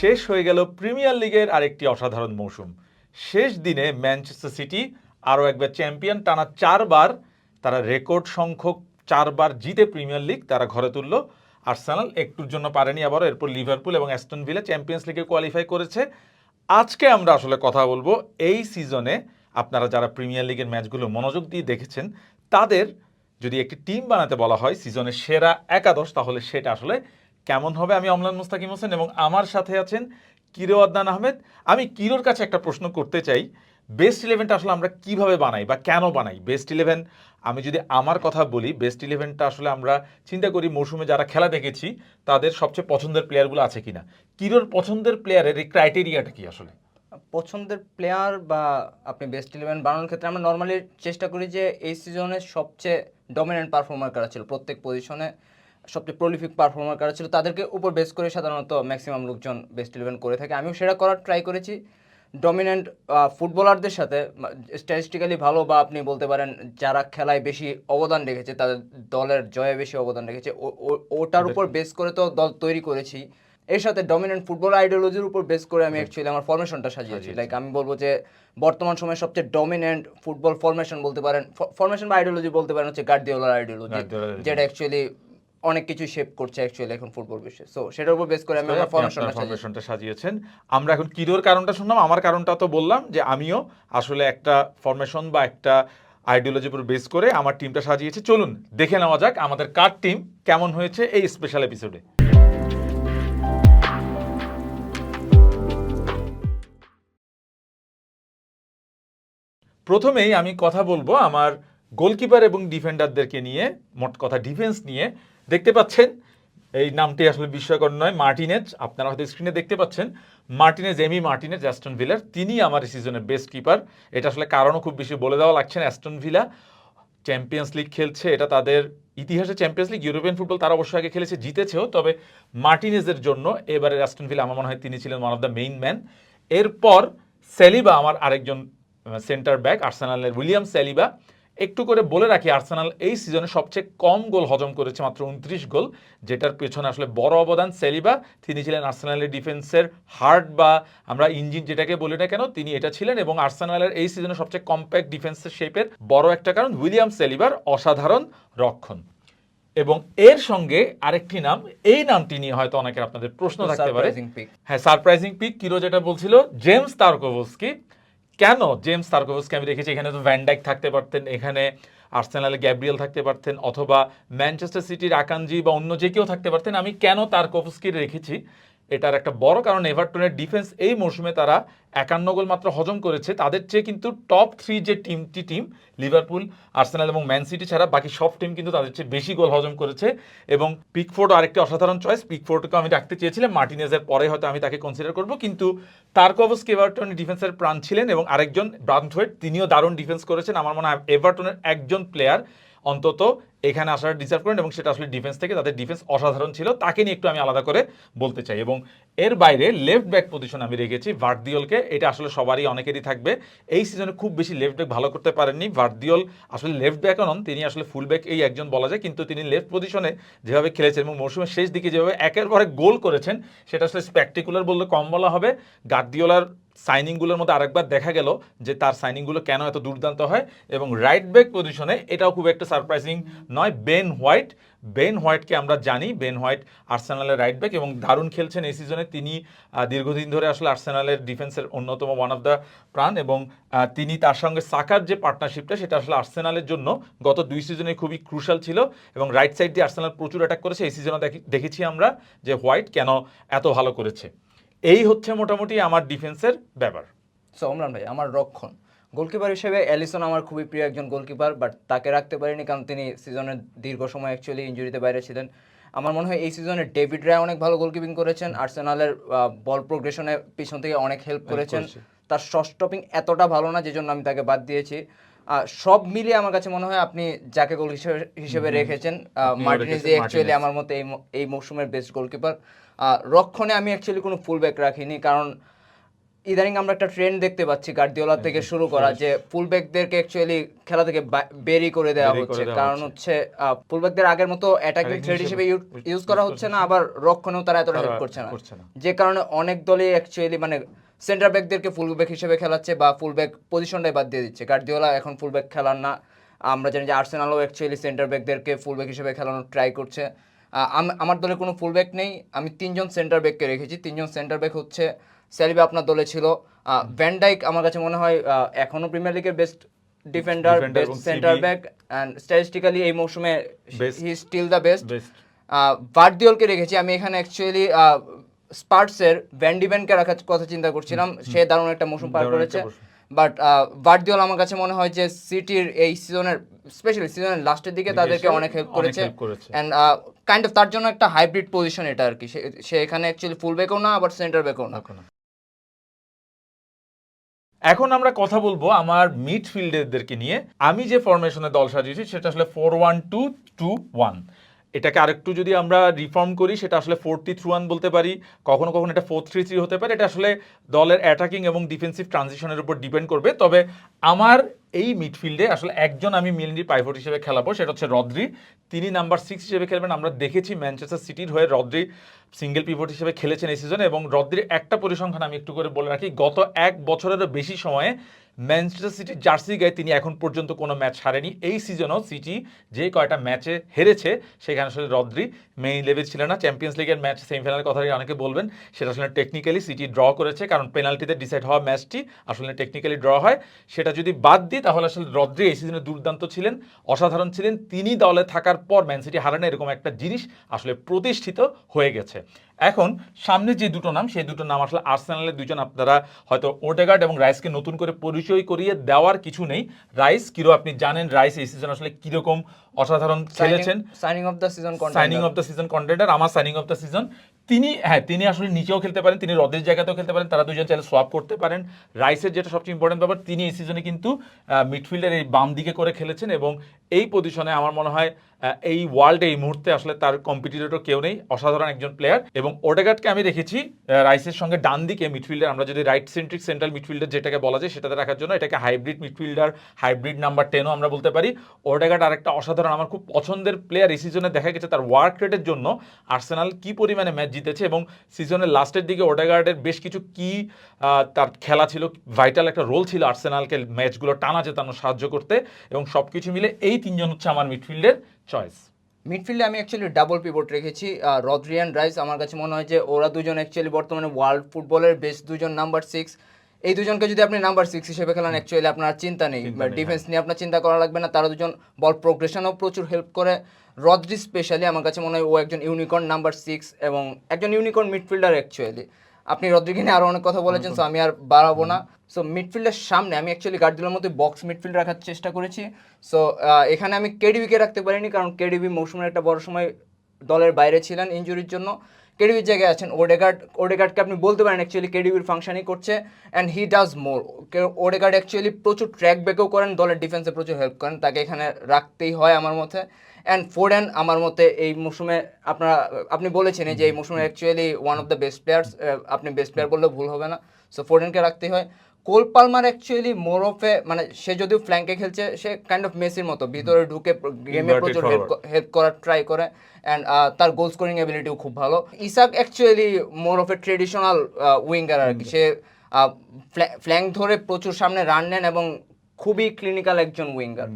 শেষ হয়ে গেল প্রিমিয়ার লিগের আরেকটি অসাধারণ মৌসুম। শেষ দিনে ম্যানচেস্টার সিটি আরও একবার চ্যাম্পিয়ন, টানা চারবার, তারা রেকর্ড সংখ্যক চারবার জিতে প্রিমিয়ার লিগ তারা ঘরে তুলল। আর্সেনাল একটুর জন্য পারেনি আবারও, এরপর লিভারপুল এবং অ্যাস্টন ভিলা চ্যাম্পিয়ন্স লিগে কোয়ালিফাই করেছে। আজকে আমরা আসলে কথা বলব এই সিজনে আপনারা যারা প্রিমিয়ার লিগের ম্যাচগুলো মনোযোগ দিয়ে দেখেছেন, তাদের যদি একটি টিম বানাতে বলা হয় সিজনের সেরা একাদশ, তাহলে সেটা আসলে কেমন হবে আমি অমলান মুস্তাকিম হোসেন এবং আমার সাথে আছেন কিরো আদনান আহমেদ। আমি কিরোর কাছে একটা প্রশ্ন করতে চাই, বেস্ট ইলেভেনটা আসলে আমরা কীভাবে বানাই বা কেন বানাই? বেস্ট ইলেভেন, আমি যদি আমার কথা বলি, বেস্ট ইলেভেনটা আসলে আমরা চিন্তা করি মৌসুমে যারা খেলা দেখেছি, তাদের সবচেয়ে পছন্দের প্লেয়ারগুলো আছে কিনা? কিরোর পছন্দের প্লেয়ারের এই ক্রাইটেরিয়াটা কি আসলে? পছন্দের প্লেয়ার বা আপনি বেস্ট ইলেভেন বানানোর ক্ষেত্রে আমরা নর্মালি চেষ্টা করি যে এই সিজনে সবচেয়ে ডমিনেন্ট পারফর্মার কারা ছিল প্রত্যেক পজিশনে সবচেয়ে প্রলিফিক পারফর্মার কারা ছিল তাদেরকে উপর বেস করে সাধারণত ম্যাক্সিমাম লোকজন বেস্ট ইলেভেন করে থাকে। আমিও সেটা করার ট্রাই করেছি। ডমিনেন্ট ফুটবলারদের সাথে স্ট্যাটিস্টিক্যালি ভালো বা আপনি বলতে পারেন যারা খেলায় বেশি অবদান রেখেছে তাদের দলের জয়ে বেশি অবদান রেখেছে। ওটার উপর বেস করে তো দল তৈরি করেছি। এর সাথে ডমিনেন্ট ফুটবল আইডিওলজির উপর বেস করে আমি অ্যাকচুয়ালি আমার ফরমেশনটা সাজিয়েছি। লাইক আমি বলব যে বর্তমান সময়ে সবচেয়ে ডমিনেন্ট ফুটবল ফরমেশন বলতে পারেন ফরমেশন বা আইডিওলজি বলতে পারেন হচ্ছে গার্দিওলার আইডিওলজি যেটা অ্যাকচুয়ালি অনেক কিছু শেপ করছে অ্যাকচুয়ালি এখন ফুটবল বিশ্বে। সো সেটার উপর বেস করে আমি আমার ফরমেশনটা সাজিয়েছি। ফরমেশনটা সাজিয়েছেন। আমরা এখন কিরোর কারণটা শুনলাম আমার কারণটা তো বললাম যে আমিও আসলে একটা ফরমেশন বা একটা আইডিওলজির উপর বেস করে আমার টিমটা সাজিয়েছি। চলুন দেখে নেওয়া যাক আমাদের কার টিম কেমন হয়েছে এই স্পেশাল এপিসোডে প্রথমেই আমি কথা বলব আমার গোলকিপার এবং ডিফেন্ডারদেরকে নিয়ে মোট কথা ডিফেন্স নিয়ে। দেখতে পাচ্ছেন, এই নামটি আসলে বিস্ময়কর নয়, মার্টিনেজ, আপনারা হয়তো স্ক্রিনে দেখতে পাচ্ছেন, মার্টিনেজ, এমি মার্টিনেজ, অ্যাস্টন ভিলার তিনি আমার এই সিজনের বেস্ট কিপার এটা আসলে কারণও খুব বেশি বলে দেওয়া লাগছে না, অ্যাস্টন ভিলা চ্যাম্পিয়ন্স লিগ খেলছে, এটা তাদের ইতিহাসে চ্যাম্পিয়ন্স লিগ ইউরোপিয়ান ফুটবল তারা অবশ্যই আগে খেলেছে, জিতেছেও, তবে মার্টিনেজের জন্য এবারে অ্যাস্টন ভিলা আমার মনে হয় তিনি ছিলেন one of the main man এরপর সেলিবা, আমার আরেকজন সেন্টার ব্যাক আর্সেনালের উইলিয়াম সেলিবা একটু করে বলে রাখি আর্সেনাল এই সিজনে সবচেয়ে কম গোল হজম করেছে মাত্র উনত্রিশ গোল যেটার পেছনে আসলে বড় অবদান সেলিবা। তিনি ছিলেন আর্সেনালের ডিফেন্সের হার্ট বা আমরা ইঞ্জিন যেটাকে বলি না কেন তিনি এটা ছিলেন এবং আর্সেনালের এই সিজনে সবচেয়ে কম্প্যাক্ট ডিফেন্সের শেপের বড় একটা কারণ উইলিয়াম সেলিবার অসাধারণ রক্ষণ। এবং এর সঙ্গে আরেকটি নাম এই নামটি নিয়ে হয়তো অনেকের আপনাদের প্রশ্ন থাকতে পারে। হ্যাঁ সারপ্রাইজিং পিক কিরো যেটা বলছিল জেমস তারকোভস্কি। কেন? জেমস তার্কোভসকে, আমি রেখেছি এখানে তো ভ্যান্ডাইক থাকতে পারতেন, এখানে আর্সেনালে গ্যাব্রিয়েল থাকতে পারতেন, অথবা ম্যানচেস্টার সিটির আকানজি বা অন্য যে কেউ থাকতে পারতেন, আমি কেন তারকোভস্কি রেখেছি? এটার একটা বড় কারণ এভারটনের ডিফেন্স এই মৌসুমে তারা একান্ন গোল মাত্র হজম করেছে। তাদের চেয়ে কিন্তু টপ থ্রি যে টিমটি টিম লিভারপুল আর্সেনাল এবং ম্যান সিটি ছাড়া বাকি সব টিম কিন্তু তাদের চেয়ে বেশি গোল হজম করেছে এবং পিকফোর্ড আরেকটি অসাধারণ চয়েস পিকফোর্ডকে আমি রাখতে চেয়েছিলাম মার্টিনেজের পরে হয়তো আমি তাকে কনসিডার করব, কিন্তু তারকোভস্কি এভারটনের ডিফেন্সের প্রাণ ছিলেন এবং আরেকজন ব্রান্থওয়েট তিনিও দারুণ ডিফেন্স করেছেন। আমার মনে হয় এভারটনের একজন প্লেয়ার অন্তত এখানে আসার ডিজার্ভ করেন এবং সেটা আসলে ডিফেন্স থেকে তাদের ডিফেন্স অসাধারণ ছিল। তাকে নিয়ে একটু আমি আলাদা করে বলতে চাই এবং এর বাইরে লেফট ব্যাক পজিশন আমি রেখেছি ভার্দিওলকে। এটা আসলে সবারই, অনেকেরই থাকবে। এই সিজনে খুব বেশি লেফট ব্যাক ভালো করতে পারেননি। ভার্দিওল আসলে লেফট ব্যাকও নন, তিনি আসলে ফুল ব্যাক এই একজন বলা যায়। কিন্তু তিনি লেফট পজিশনে যেভাবে খেলেছেন এবং মৌসুমের শেষ দিকে যেভাবে একের পরে গোল করেছেন, সেটা আসলে স্প্যাকটিকুলার বললে কম বলা হবে। গার্দিওলার সাইনিংগুলোর মধ্যে আরেকবার দেখা গেল যে তার সাইনিংগুলো কেন এত দুর্দান্ত হয় এবং রাইট ব্যাক পজিশনে এটাও খুব একটা সারপ্রাইজিং নয়। বেন হোয়াইট বেন হোয়াইটকে আমরা জানি। বেন হোয়াইট আর্সেনালের রাইট ব্যাক এবং দারুণ খেলছেন এই সিজনে তিনি দীর্ঘদিন ধরে আসলে আর্সেনালের ডিফেন্সের অন্যতম ওয়ান অফ দ্য প্রাণ এবং তিনি তার সঙ্গে সাকার যে পার্টনারশিপটা সেটা আসলে আর্সেনালের জন্য গত দুই সিজনে খুবই ক্রুশাল ছিল এবং রাইট সাইড দিয়ে আর্সেনাল প্রচুর অ্যাটাক করেছে। এই সিজনে দেখেছি আমরা যে হোয়াইট কেন এত ভালো করেছে। এই হচ্ছে মোটামুটি আমার ডিফেন্সের ব্যাপার। সো অমরান ভাই আমার রক্ষণ। গোলকিপার হিসেবে অ্যালিসন আমার খুবই প্রিয় একজন গোলকিপার বাট তাকে রাখতে পারিনি কারণ তিনি সিজনের দীর্ঘ সময় অ্যাকচুয়ালি ইঞ্জুরিতে বাইরে ছিলেন। আমার মনে হয় এই সিজনে ডেভিড রায় অনেক ভালো গোলকিপিং করেছেন আর্সেনালের বল প্রোগ্রেশনে পিছন থেকে অনেক হেল্প করেছেন। তার শর্ট স্টপিং এতটা ভালো না যে জন্য আমি তাকে বাদ দিয়েছি। সব মিলিয়ে আমার কাছে মনে হয় আপনি যাকে গোল হিসেবে রেখেছেন মার্টিনেজ অ্যাকচুয়ালি আমার মতে এই এই মৌসুমের বেস্ট গোলকিপার রক্ষণে আমি অ্যাকচুয়ালি কোনো ফুল ব্যাক রাখিনি কারণ ইদানিং আমরা একটা ট্রেন্ড দেখতে পাচ্ছি গার্দিওলা থেকে শুরু করা যে ফুলব্যাকদেরকে অ্যাকচুয়ালি খেলা থেকে বেরি করে দেওয়া হচ্ছে। কারণ হচ্ছে। ফুলব্যাকদের আগের মতো অ্যাটাকিং থ্রেড হিসেবে ইউজ করা হচ্ছে না আবার রক্ষণেও তারা এতটা হেল্প করছে না। করছে না। যে কারণে অনেক দলই অ্যাকচুয়ালি মানে সেন্টার ব্যাকদেরকে ফুলব্যাক হিসেবে খেলাচ্ছে বা ফুলব্যাক পজিশনটাই বাদ দিয়ে দিচ্ছে। গার্দিওলা এখন ফুলব্যাক খেলার না। আমরা জানি যে আর্সেনালও অ্যাকচুয়ালি সেন্টার ব্যাকদেরকে ফুলব্যাক হিসেবে খেলানোর ট্রাই করছে। আমার দলে কোনো ফুলব্যাক নেই। আমি তিনজন সেন্টার ব্যাককে রেখেছি। তিনজন সেন্টার ব্যাক হচ্ছে স্যালিবা আপনার দলে ছিল। ভ্যানডাইক আমার কাছে মনে হয় আহ, এখনও প্রিমিয়ার লিগের best defender best centre back and statistically এই মৌসুমে he still the best best ভার্দিওলকে রেখেছি। আমি এখানে অ্যাকচুয়ালি স্পার্টসের ভ্যান্ডিভেনকে রাখার কথা চিন্তা করছিলাম। সে দারুণ একটা মৌসুম পার করেছে। বাট ভার্দিওল আমার কাছে মনে হয় যে সিটির এই সিজনের স্পেশালি সিজনের লাস্টের দিকে তাদেরকে অনেক হেল্প করেছে। অ্যান্ড কাইন্ড অফ তার জন্য একটা হাইব্রিড পজিশন এটা আর কি। সে- এখানে অ্যাকচুয়ালি ফুল ব্যাকও না আবার সেন্টার ব্যাকও না। এখন এখন আমরা কথা বলব আমার মিডফিল্ডারদেরকে নিয়ে। আমি যে ফরমেশনে দল সাজিয়েছি সেটা আসলে four one two two one এটাকে আরেকটু যদি আমরা রিফর্ম করি, সেটা আসলে ফোর থ্রি থ্রু ওয়ান বলতে পারি, কখনো কখনো এটা ফোর থ্রি থ্রি হতে পারে, এটা আসলে দলের অ্যাটাকিং এবং ডিফেন্সিভ ট্রানজিশনের উপর ডিপেন্ড করবে। তবে আমার এই মিডফিল্ডে আসলে একজন আমি মিলনি পাইভট হিসেবে খেলাবো, সেটা হচ্ছে রদ্রি। তিনি নাম্বার সিক্স হিসেবে খেলবেন। আমরা দেখেছি ম্যানচেস্টার সিটির হয়ে রদ্রি সিঙ্গেল পিভট হিসেবে খেলেছেন এই সিজনে এবং রদ্রির একটা পরিসংখ্যান আমি একটু করে বলে রাখি, গত এক বছরেরও বেশি সময়ে ম্যানচেস্টার সিটির জার্সি গায়ে তিনি এখন পর্যন্ত কোনো ম্যাচ হারেনি। এই সিজনও সিটি যে কয়টা ম্যাচে হেরেছে, সেখানে আসলে রদ্রি মেইন ইলেভেন ছিল না। চ্যাম্পিয়ন্স লিগের ম্যাচ সেমিফাইনালের কথা অনেকে বলবেন, সেটা আসলে টেকনিক্যালি সিটি ড্র করেছে, কারণ পেনাল্টিতে ডিসাইড হওয়া ম্যাচটি আসলে টেকনিক্যালি ড্র হয়। সেটা যদি বাদ দিই তাহলে আসলে রদ্রি এই সিজনে দুর্দান্ত ছিলেন, অসাধারণ ছিলেন। তিনি দলে থাকার পর ম্যান সিটি হারানো এরকম একটা জিনিস আসলে প্রতিষ্ঠিত হয়ে গেছে। এখন সামনে যে দুটো নাম সেই দুটো নাম আসলে আর্সেনালের দুজন আপনারা হয়তো ওটেগার্ড এবং রাইসকে নতুন করে পরিচয় করিয়ে দেওয়ার কিছু নেই। রাইস কিরো আপনি জানেন রাইস এই সিজন আসলে কীরকম অসাধারণ খেলেছেন? Signing of the season signing of the season contender আমার সাইনিং অফ দ্য সিজন তিনি হ্যাঁ তিনি আসলে নিচেও খেলতে পারেন তিনি রদের জায়গাতেও খেলতে পারেন তারা দুজন চাইলে সোয়াপ করতে পারেন। রাইসের যেটা সবচেয়ে ইম্পর্টেন্ট ব্যাপার তিনি এই সিজনে কিন্তু মিডফিল্ডের এই বাম দিকে করে খেলেছেন এবং এই পজিশনে আমার মনে হয় এই ওয়ার্ল্ডে এই মুহূর্তে আসলে তার কম্পিটিটর কেউ নেই, অসাধারণ একজন প্লেয়ার এবং ওডেগার্ডকে আমি রেখেছি রাইসের সঙ্গে ডান দিকে মিডফিল্ডার আমরা যদি রাইট সেন্ট্রিক সেন্ট্রাল মিডফিল্ডার যেটাকে বলা যায় সেটাতে রাখার জন্য এটাকে হাইব্রিড মিডফিল্ডার হাইব্রিড নাম্বার টেনও আমরা বলতে পারি। ওডেগার্ড আরেকটা অসাধারণ, আমার খুব পছন্দের প্লেয়ার এই সিজনে দেখা গেছে তার ওয়ার্ক রেটের জন্য। আর্সেনাল কি পরিমাণে ম্যাচ জিতেছে এবং সিজনের লাস্টের দিকে ওডেগার্ডের বেশ কিছু কি তার খেলা ছিল ভাইটাল একটা রোল ছিল আর্সেনালকে ম্যাচগুলো টানা জেতানো সাহায্য করতে। এবং সব কিছু মিলে এই তিনজন হচ্ছে আমার মিডফিল্ডের চয়েস মিডফিল্ডে আমি অ্যাকচুয়ালি ডাবল পিভট রেখেছি। রদ্রিয়ান রাইস আমার কাছে মনে হয় যে ওরা দুজন অ্যাকচুয়ালি বর্তমানে ওয়ার্ল্ড ফুটবলের বেস্ট দুজন নাম্বার সিক্স এই দুজনকে যদি আপনি নাম্বার সিক্স হিসেবে খেলান অ্যাকচুয়ালি আপনার চিন্তা নেই। চিন্তা নেই, ডিফেন্স নিয়ে আপনার চিন্তা করা লাগবে না তারা দুজন বল প্রোগ্রেশনও প্রচুর হেল্প করে। রদ্রি স্পেশালি আমার কাছে মনে হয় ও একজন ইউনিকর্ন নাম্বার সিক্স এবং একজন ইউনিকর্ন মিডফিল্ডার অ্যাকচুয়ালি আপনি রদ্রিকে নিয়ে আরও অনেক কথা বলেছেন সো আমি আর বাড়াবো না। সো মিডফিল্ডের সামনে আমি অ্যাকচুয়ালি গার্দিওলার মধ্যে বক্স মিডফিল্ড রাখার চেষ্টা করেছি। সো এখানে আমি কেডিবিকে রাখতে পারিনি কারণ কেডিবি মৌসুমের একটা বড় সময় দলের বাইরে ছিলেন ইনজুরির জন্য। কেডিবির জায়গায় আছেন ওডেগার্ড ওডেগার্ডকে আপনি বলতে পারেন অ্যাকচুয়ালি কেডিবির ফাংশনই করছে and he does more Odegaard actually প্রচুর ট্র্যাক ব্যাকও করেন দলের ডিফেন্সে প্রচুর হেল্প করেন তাকে এখানে রাখতেই হয় আমার মতে। অ্যান্ড ফোর্ডেন আমার মতে এই মৌসুমে আপনারা আপনি বলেছেন যে এই মৌসুমে actually one of the best players আপনি বেস্ট প্লেয়ার বললেও ভুল হবে না। সো ফোর্ডেনকে রাখতেই হয়। Cole Palmer actually more of a মানে সে যদিও ফ্ল্যাঙ্কে খেলছে সে কাইন্ড অফ মেসির মতো। ভিতরে ঢুকে গেমে প্রচুর. হেল্প হেল্প করার ট্রাই করে। অ্যান্ড তার গোল স্কোরিং এবিলিটিও খুব ভালো। Isak actually more of a traditional winger আর কি। সে ফ্ল্যাঙ্ক ধরে প্রচুর সামনে রান নেন এবং খুবই ক্লিনিক্যাল একজন উইঙ্গার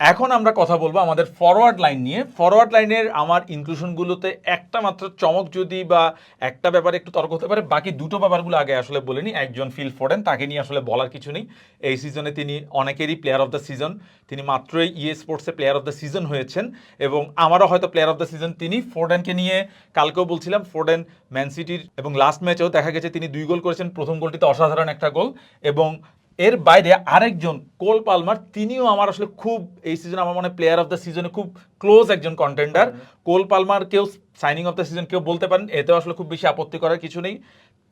এখন আমরা কথা বলব আমাদের ফরওয়ার্ড লাইন নিয়ে। ফরওয়ার্ড লাইনের আমার ইনক্লুশনগুলোতে একটা মাত্র চমক যদি বা একটা ব্যাপারে একটু তর্ক হতে পারে, বাকি দুটো ব্যাপারগুলো আগে আসলে বলিনি একজন ফিল ফোরেন তাকে নিয়ে আসলে বলার কিছু নেই। এই সিজনে তিনি অনেকেরই প্লেয়ার অফ দ্য সিজন তিনি মাত্রই ইয়ে স্পোর্টসে প্লেয়ার অফ দ্য সিজন হয়েছেন এবং আমারও হয়তো প্লেয়ার অফ দ্য সিজন তিনি। ফোর্ডেনকে নিয়ে কালকেও বলছিলাম ফোর্ডেন ম্যান সিটির এবং লাস্ট ম্যাচেও দেখা গেছে তিনি দুই গোল করেছেন। প্রথম গোলটিতে অসাধারণ একটা গোল এবং এর বাইরে আরেকজন কোল পালমার তিনিও আমার আসলে খুব এই সিজন আমার মনে প্লেয়ার অফ দ্য সিজনে খুব ক্লোজ একজন কন্টেন্ডার কোল পালমার কেউ সাইনিং অফ দ্য সিজন কেউ বলতে পারেন এতেও আসলে খুব বেশি আপত্তি করার কিছু নেই।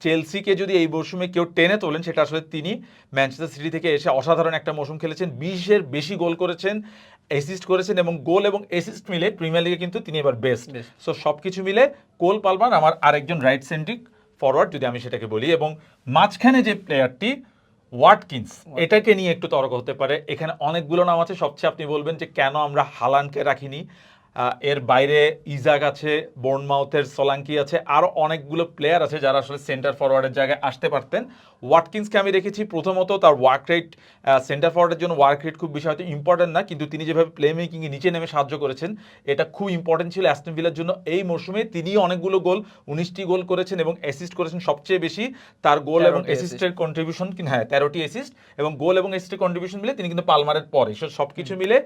চেলসিকে যদি এই মৌসুমে কেউ টেনে তোলেন সেটা আসলে তিনি ম্যানচেস্টার সিটি থেকে এসে অসাধারণ একটা মৌসুম খেলেছেন বিশের বেশি গোল করেছেন অ্যাসিস্ট করেছেন এবং গোল এবং অ্যাসিস্ট মিলে প্রিমিয়ার লিগে কিন্তু তিনি এবার বেস্ট সো সব কিছু মিলে কোল পালমার আমার আরেকজন রাইট সেন্ট্রিক ফরওয়ার্ড যদি আমি সেটাকে বলি এবং মাঝখানে যে প্লেয়ারটি ওয়াটকিন্স এটাকে নিয়ে একটু তর্ক হতে পারে। এখানে অনেকগুলো নাম আছে। সবচেয়ে আপনি বলবেন যে কেন আমরা হালানকে রাখিনি? এর বাইরে ইজাক আছে বোর্নমাউথের সোলাঙ্কি আছে আরও অনেকগুলো প্লেয়ার আছে যারা আসলে সেন্টার ফরওয়ার্ডের জায়গায় আসতে পারতেন। ওয়াটকিন্সকে আমি রেখেছি প্রথমত তার ওয়ার্ক রেট সেন্টার ফরওয়ার্ডের জন্য ওয়ার্ক রেট খুব বেশি হয়তো ইম্পর্টেন্ট না কিন্তু তিনি যেভাবে প্লে মেকিংয়ে নিচে নেমে সাহায্য করেছেন এটা খুব ইম্পর্টেন্ট ছিল অ্যাস্টন ভিলার জন্য। এই মরশুমে তিনি অনেকগুলো গোল উনিশটি গোল করেছেন এবং অ্যাসিস্ট করেছেন সবচেয়ে বেশি। তার গোল এবং অ্যাসিস্টের কন্ট্রিবিউশন হ্যাঁ তেরোটি অ্যাসিস্ট এবং গোল এবং অ্যাসিস্টের কন্ট্রিবিউশন মিলে তিনি কিন্তু পালমারের পরে। সব কিছু মিলে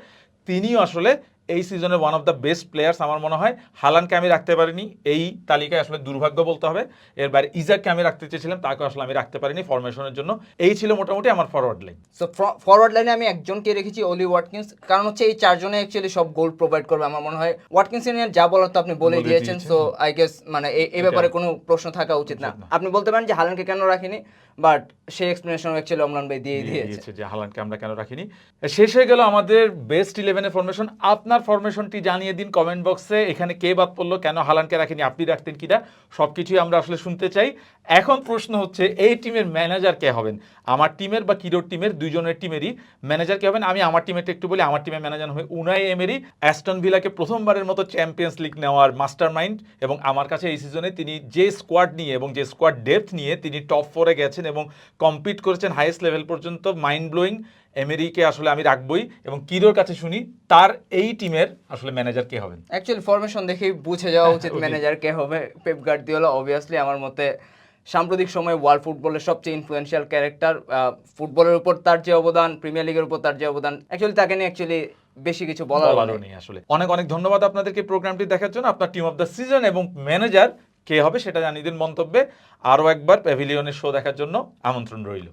তিনিও আসলে এই সিজনের one of the best players আমার মনে হয়। হালানকে আমি রাখতে পারিনি। এই তালিকায় আসলে দুর্ভাগ্য বলতে হবে। এর বাইরে ইজাককে আমি রাখতে চেয়েছিলাম তাকে আসলে আমি রাখতে পারিনি ফরমেশনের জন্য। এই ছিল মোটামুটি আমার ফরওয়ার্ড লাইন সো ফরওয়ার্ড লাইনে আমি একজনকে রেখেছি অলি ওয়াটকিন্স কারণ হচ্ছে এই চারজনে অ্যাকচুয়ালি সব গোল প্রোভাইড করবে আমার মনে হয়। ওয়াটকিন্স নিয়ে যা বলার তো আপনি বলে দিয়েছেন। সো আই গেস মানে এই- ব্যাপারে কোনো প্রশ্ন থাকা উচিত না। আপনি বলতে পারেন যে হালানকে কেন রাখিনি? বাট সেই এক্সপ্লেনেশন অ্যাকচুয়ালি অমলান ভাই দিয়ে দিয়ে দিয়েছে। দিয়েছে যে হালানকে আমরা কেন রাখিনি। শেষ হয়ে গেল আমাদের বেস্ট ইলেভেনের ফরমেশন আপনার ফরমেশনটি জানিয়ে দিন কমেন্ট বক্সে এখানে কে বাদ পড়ল, কেন হালানকে রাখেনি, আপনি রাখতেন কিনা সব কিছুই আমরা আসলে শুনতে চাই। এখন প্রশ্ন হচ্ছে, এই টিমের ম্যানেজার কে হবেন? আমার টিমের বা কিরোর টিমের দুইজনের টিমেরই ম্যানেজার কে হবেন? আমি আমার টিমেরটা একটু বলি, আমার টিমের ম্যানেজার হবে উনাই এমেরি। অ্যাস্টন ভিলাকে প্রথমবারের মতো চ্যাম্পিয়ন্স লিগ নেওয়ার মাস্টার মাইন্ড এবং আমার কাছে এই সিজনে তিনি যে স্কোয়াড নিয়ে এবং যে স্কোয়াড ডেপথ নিয়ে তিনি টপ ফোরে গেছেন এবং কম্পিট করেছেন হাইয়েস্ট লেভেল পর্যন্ত মাইন্ড ব্লোয়িং এমেরিকে আসলে আমি রাখবই এবং কিরোর কাছে শুনি তার এই টিমের আসলে ম্যানেজার কে হবেন। অ্যাকচুয়ালি ফরমেশন দেখেই বুঝে যাওয়া উচিত। ম্যানেজার কে হবে। পেপ গার্দিওলা অবভিয়াসলি আমার মতে সাম্প্রতিক সময়ে ওয়ার্ল্ড ফুটবলের সবচেয়ে ইনফ্লুয়েন্সিয়াল ক্যারেক্টার ফুটবলের উপর তার যে অবদান প্রিমিয়ার লিগের উপর তার যে অবদান অ্যাকচুয়ালি তাকে নিয়ে অ্যাকচুয়ালি বেশি কিছু বলার নেই। আসলে। অনেক অনেক ধন্যবাদ আপনাদেরকে প্রোগ্রামটি দেখার জন্য। আপনার টিম অফ দ্য সিজন এবং ম্যানেজার কে হবে সেটা জানিয়ে দিন মন্তব্যে। আরও একবার প্যাভিলিয়নের শো দেখার জন্য আমন্ত্রণ রইল।